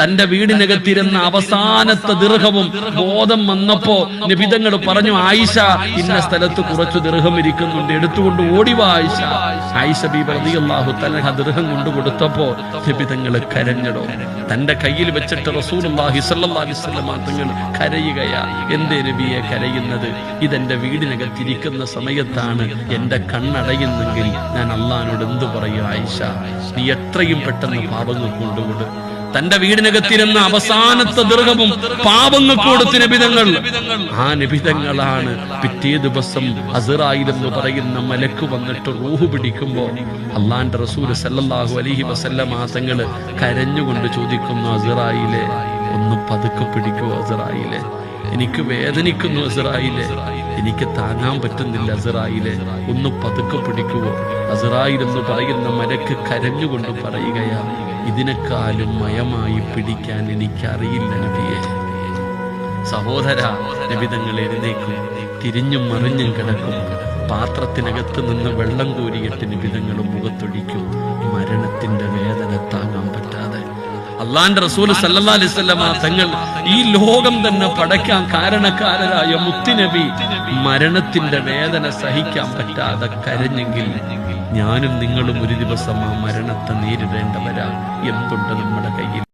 തന്റെ വീടിനകത്തിരുന്ന അവസാനത്തെ ദീർഘവും ബോധം വന്നപ്പോ നിബിതങ്ങൾ പറഞ്ഞു ആയിഷ ഇന്ന സ്ഥലത്ത് കുറച്ച് ദീർഘം ഇരിക്കുന്നുണ്ട്. എടുത്തുകൊണ്ട് ഓടിവാ ആയിഷ. ആയിഷ ബീബ റളിയല്ലാഹു തലഹ ദീർഘം കൊണ്ടു കൊടുത്തപ്പോ നിബിതങ്ങൾ കരഞ്ഞടോ. തന്റെ കയ്യിൽ വെച്ചിട്ട് വസല്ലം തങ്ങൾ കരയുകയാ. എന്തേ നബിയെ കരയുന്നത്? ഇതെന്റെ വീടിനകത്തിരിക്കുന്ന സമയത്താണ് എന്റെ കണ്ണടയുന്നെങ്കിൽ ഞാൻ അള്ളഹാനോട് എന്തു പറയും ആയിഷ? നീ എത്രയും പെട്ടെന്ന് പാപങ്ങൾ കൊണ്ടുകൊടു തന്റെ വീടിനകത്തിരുന്ന അവസാനത്തെ ദീർഘവും പാപങ്ങൾക്ക് കൊടുത്ത നിബിതങ്ങൾ. ആ നിബിതങ്ങളാണ് പിറ്റേ ദിവസം അസറായിൽ എന്ന് പറയുന്ന മലക്ക് വന്നിട്ട് റൂഹ് പിടിക്കുമ്പോ അള്ളാന്റെ റസൂൽ സല്ലല്ലാഹു അലഹി വസല്ല തങ്ങൾ കരഞ്ഞുകൊണ്ട് ചോദിക്കുന്നു അസറായിലെ ഒന്ന് പതുക്കെ പിടിക്കൂ അസറായിലെ എനിക്ക് വേദനിക്കുന്നു അസറായിലെ എനിക്ക് താങ്ങാൻ പറ്റുന്നില്ല അസറായിലെ. ഒന്ന് പതുക്കെ പിടിക്കുവോ? അസറായിൽ എന്ന് പറയുന്ന മരക്ക് കരഞ്ഞുകൊണ്ട് പറയുകയാ ഇതിനെക്കാളും മയമായി പിടിക്കാൻ എനിക്കറിയില്ല നബിയെ. സഹോദര നബിതങ്ങൾ എഴുന്നേക്കും. തിരിഞ്ഞും മറിഞ്ഞും കിടക്കും. പാത്രത്തിനകത്ത് നിന്ന് വെള്ളം കോരിയിട്ട് നിബിതങ്ങൾ മുഖത്തൊഴിക്കും മരണത്തിന്റെ വേദന താങ്ങാൻ പറ്റാതെ അള്ളാന്റെ റസൂൽ സല്ലല്ലാ അലൈഹി വസല്ലമ തങ്ങൾ ഈ ലോകം തന്നെ പടയ്ക്കാൻ കാരണക്കാരനായ മുത്തുനബി മരണത്തിന്റെ വേദന സഹിക്കാൻ പറ്റാതെ കരഞ്ഞെങ്കിൽ ഞാനും നിങ്ങളും ഒരു ദിവസം ആ മരണത്തെ നേരിടേണ്ടവരാ. എന്തുണ്ട് നമ്മുടെ കയ്യിൽ?